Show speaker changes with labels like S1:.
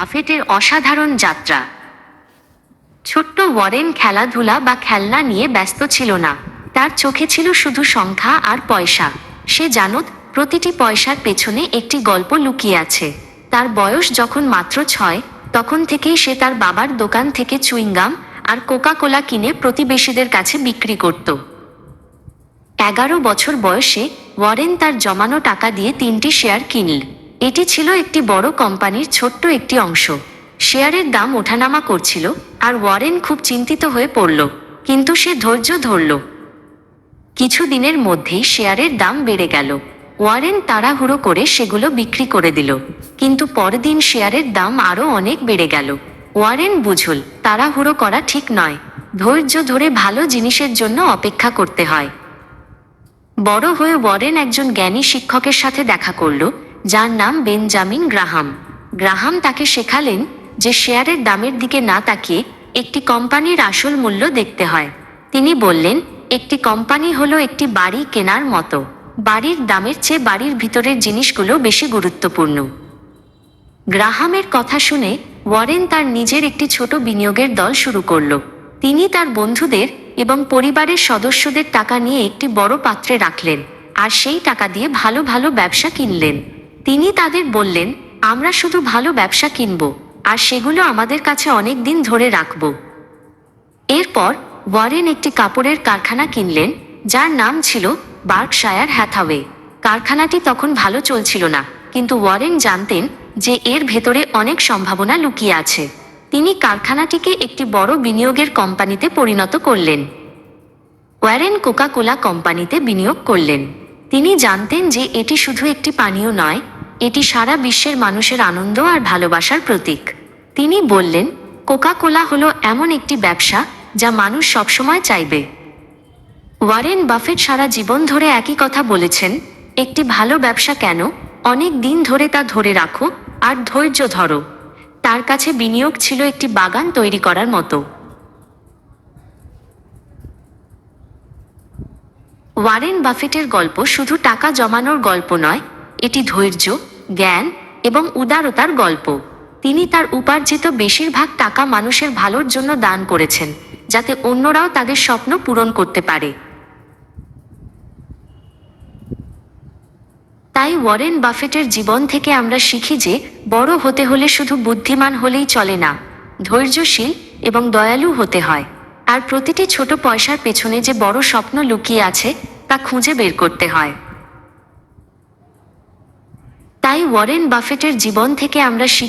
S1: বাফেটের অসাধারণ যাত্রা। ছোট্ট ওয়ারেন খেলাধুলা বা খেলনা নিয়ে ব্যস্ত ছিল না। তার চোখে ছিল শুধু সংখ্যা আর পয়সা। সে জানত, প্রতিটি পয়সার পেছনে একটি গল্প লুকিয়ে আছে। তার বয়স যখন মাত্র ছয়, তখন থেকেই সে তার বাবার দোকান থেকে চুইংগাম আর কোকা কোলা কিনে প্রতিবেশীদের কাছে বিক্রি করত। এগারো বছর বয়সে ওয়ারেন তার জমানো টাকা দিয়ে তিনটি শেয়ার কিনল। এটি ছিল একটি বড় কোম্পানির ছোট্ট একটি অংশ। শেয়ারের দাম ওঠানামা করছিল আর ওয়ারেন খুব চিন্তিত হয়ে পড়ল, কিন্তু সে ধৈর্য ধরল। কিছু দিনের মধ্যেই শেয়ারের দাম বেড়ে গেল। ওয়ারেন তাড়াহুড়ো করে সেগুলো বিক্রি করে দিল, কিন্তু পরদিন শেয়ারের দাম আরও অনেক বেড়ে গেল। ওয়ারেন বুঝল, তাড়াহুড়ো করা ঠিক নয়। ধৈর্য ধরে ভালো জিনিসের জন্য অপেক্ষা করতে হয়। বড় হয়ে ওয়ারেন একজন জ্ঞানী শিক্ষকের সাথে দেখা করল যার নাম বেঞ্জামিন গ্রাহাম। গ্রাহাম তাকে শেখালেন যে শেয়ারের দামের দিকে না তাকিয়ে একটি কোম্পানির আসল মূল্য দেখতে হয়। তিনি বললেন, একটি কোম্পানি হলো একটি বাড়ি কেনার মতো। বাড়ির দামের চেয়ে বাড়ির ভিতরের জিনিসগুলো বেশি গুরুত্বপূর্ণ। গ্রাহামের কথা শুনে ওয়ারেন তার নিজের একটি ছোট বিনিয়োগের দল শুরু করল। তিনি তার বন্ধুদের এবং পরিবারের সদস্যদের টাকা নিয়ে একটি বড় পাত্রে রাখলেন আর সেই টাকা দিয়ে ভালো ভালো ব্যবসা কিনলেন। তিনি তাদের বললেন, আমরা শুধু ভালো ব্যবসা কিনব, আর সেগুলো আমাদের কাছে অনেক দিন ধরে রাখব। এরপর ওয়ারেন একটি কাপড়ের কারখানা কিনলেন, যার নাম ছিল বার্কশায়ার হ্যাথাওয়ে। কারখানাটি তখন ভালো চলছিল না, কিন্তু ওয়ারেন জানতেন যে এর ভেতরে অনেক সম্ভাবনা লুকিয়ে আছে। তিনি কারখানাটিকে একটি বড় বিনিয়োগের কোম্পানিতে পরিণত করলেন। ওয়ারেন কোকা কোলা কোম্পানিতে বিনিয়োগ করলেন। তিনি জানতেন যে এটি শুধু একটি পানীয় নয়, এটি সারা বিশ্বের মানুষের আনন্দ আর ভালোবাসার প্রতীক। তিনি বললেন কোকা কোলা হলো এমন একটি ব্যবসা যা মানুষ সবসময় চাইবে। ওয়ারেন বাফেট সারা জীবন ধরে একই কথা বলেছেন, একটি ভালো ব্যবসা কেন? অনেক দিন ধরে তা ধরে রাখো আর ধৈর্য ধরো। তার কাছে বিনিয়োগ ছিল একটি বাগান তৈরি করার মতো। ওয়ারেন বাফেটের গল্প শুধু টাকা জমানোর গল্প নয়, এটি ধৈর্য, জ্ঞান এবং উদারতার গল্প। তিনি তার উপার্জিত বেশিরভাগ টাকা মানুষের ভালোর জন্য দান করেছেন, যাতে অন্যরাও তাদের স্বপ্ন পূরণ করতে পারে। তাই ওয়ারেন বাফেটের জীবন থেকে আমরা শিখি যে, বড় হতে হলে শুধু বুদ্ধিমান হলেই চলে না, ধৈর্যশীল এবং দয়ালু হতে হয়। আর প্রতিটি ছোট পয়সার পেছনে যে বড় স্বপ্ন লুকিয়ে আছে তা খুঁজে বের করতে হয়। তাই ওয়ারেন বাফেটের জীবন থেকে আমরা শিখি